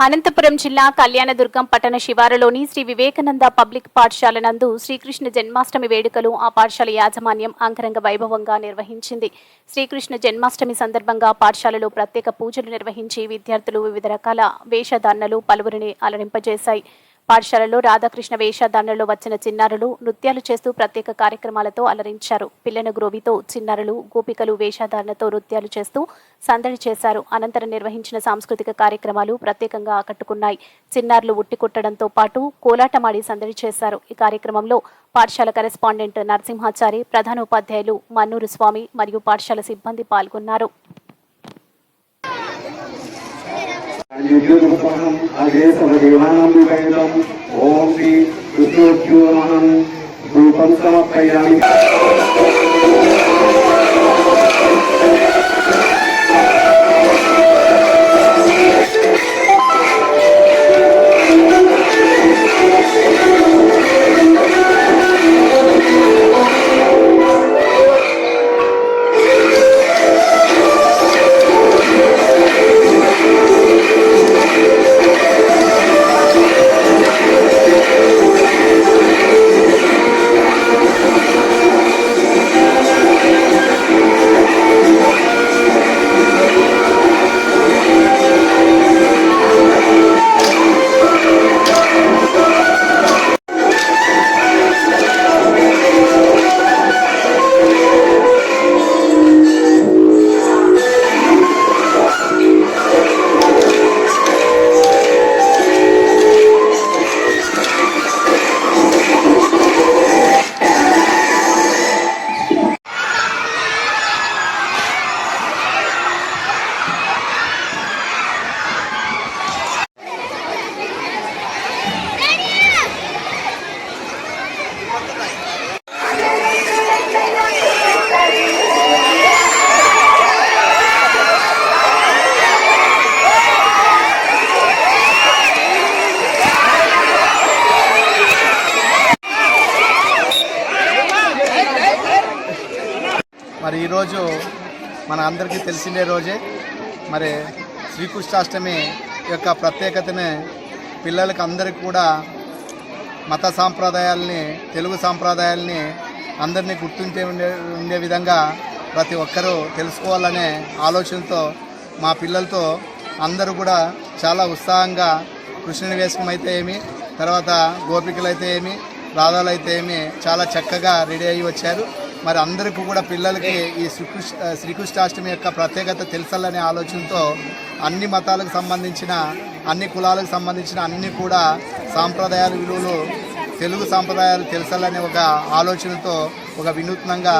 అనంతపురం జిల్లా కళ్యాణదుర్గం పట్టణ శివారులోని శ్రీ వివేకానంద పబ్లిక్ పాఠశాల నందు శ్రీకృష్ణ జన్మాష్టమి వేడుకలు ఆ పాఠశాల యాజమాన్యం అంగరంగ వైభవంగా నిర్వహించింది. శ్రీకృష్ణ జన్మాష్టమి సందర్భంగా పాఠశాలలో ప్రత్యేక పూజలు నిర్వహించి విద్యార్థులు వివిధ రకాల వేషధారణలు పలువురిని అలరింపజేశాయి. పాఠశాలలో రాధాకృష్ణ వేషధారణలో వచ్చిన చిన్నారులు నృత్యాలు చేస్తూ ప్రత్యేక కార్యక్రమాలతో అలరించారు. పిల్లన గ్రోవితో చిన్నారులు గోపికలు వేషధారణతో నృత్యాలు చేస్తూ సందడి చేశారు. అనంతరం నిర్వహించిన సాంస్కృతిక కార్యక్రమాలు ప్రత్యేకంగా ఆకట్టుకున్నాయి. చిన్నారులు ఉట్టి కొట్టడంతో పాటు కోలాటమాడి సందడి చేశారు. ఈ కార్యక్రమంలో పాఠశాల కరెస్పాండెంట్ నరసింహాచారి ప్రధాన ఉపాధ్యాయులు మన్నూరు స్వామి మరియు పాఠశాల సిబ్బంది పాల్గొన్నారు. విద్యుదుపహం అదేశమదేవానంబికైతం ఓం శ్రీ కృష్ణోద్యోమహం రూపం సమర్పయామి. మరి ఈరోజు మన అందరికీ తెలిసిందే రోజే. మరి శ్రీకృష్ణాష్టమి యొక్క ప్రత్యేకతని పిల్లలకి అందరికీ కూడా మత సాంప్రదాయాలని తెలుగు సాంప్రదాయాలని అందరినీ గుర్తుంచే ఉండే ఉండే విధంగా ప్రతి ఒక్కరూ తెలుసుకోవాలనే ఆలోచనతో మా పిల్లలతో అందరూ కూడా చాలా ఉత్సాహంగా కృష్ణుని వేషం అయితే ఏమి తర్వాత గోపికలు అయితే ఏమి రాధాలు అయితే ఏమి చాలా చక్కగా రెడీ అయ్యి వచ్చారు. మరి అందరికీ కూడా పిల్లలకి ఈ శ్రీకృష్ణ శ్రీకృష్ణాష్టమి యొక్క ప్రత్యేకత తెలుసాలనే ఆలోచనతో అన్ని మతాలకు సంబంధించిన అన్ని కులాలకు సంబంధించిన అన్ని కూడా సాంప్రదాయాలు విలువలు తెలుగు సాంప్రదాయాలు తెలుసాలనే ఒక ఆలోచనతో ఒక వినూత్నంగా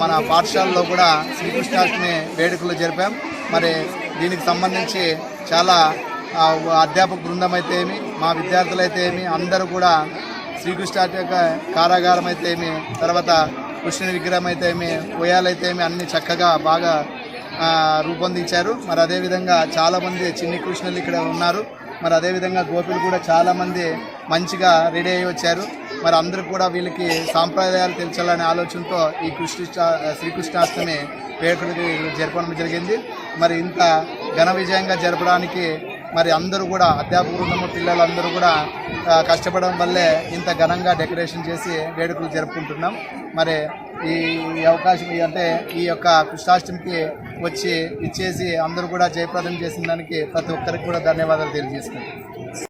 మన పాఠశాలలో కూడా శ్రీకృష్ణాష్టమి వేడుకలు జరిపాం. మరి దీనికి సంబంధించి చాలా అధ్యాపక బృందం అయితే ఏమి మా విద్యార్థులు అయితే ఏమి అందరూ కూడా శ్రీకృష్ణ యొక్క కారాగారం అయితే ఏమి తర్వాత కృష్ణుని విగ్రహం అయితే ఏమి ఉయ్యాలైతే ఏమి అన్ని చక్కగా బాగా రూపొందించారు. మరి అదేవిధంగా చాలామంది చిన్ని కృష్ణులు ఇక్కడ ఉన్నారు. మరి అదేవిధంగా గోపిలు కూడా చాలామంది మంచిగా రెడీ అయ్యి వచ్చారు. మరి అందరూ కూడా వీళ్ళకి సాంప్రదాయాలు తెలిసాలనే ఆలోచనతో ఈ కృష్ణ శ్రీకృష్ణాష్టమి వేడుకలు జరపడం జరిగింది. మరి ఇంత ఘన విజయంగా జరపడానికి మరి అందరూ కూడా అధ్యాపక బృందము పిల్లలందరూ కూడా కష్టపడడం వల్లే ఇంత ఘనంగా డెకరేషన్ చేసి వేడుకలు జరుపుకుంటున్నాం. మరి ఈ అవకాశం అంటే ఈ యొక్క కృష్ణాష్టమికి వచ్చి ఇచ్చేసి అందరూ కూడా జయప్రదం చేసిన దానికి ప్రతి ఒక్కరికి కూడా ధన్యవాదాలు తెలియజేసుకుంటాం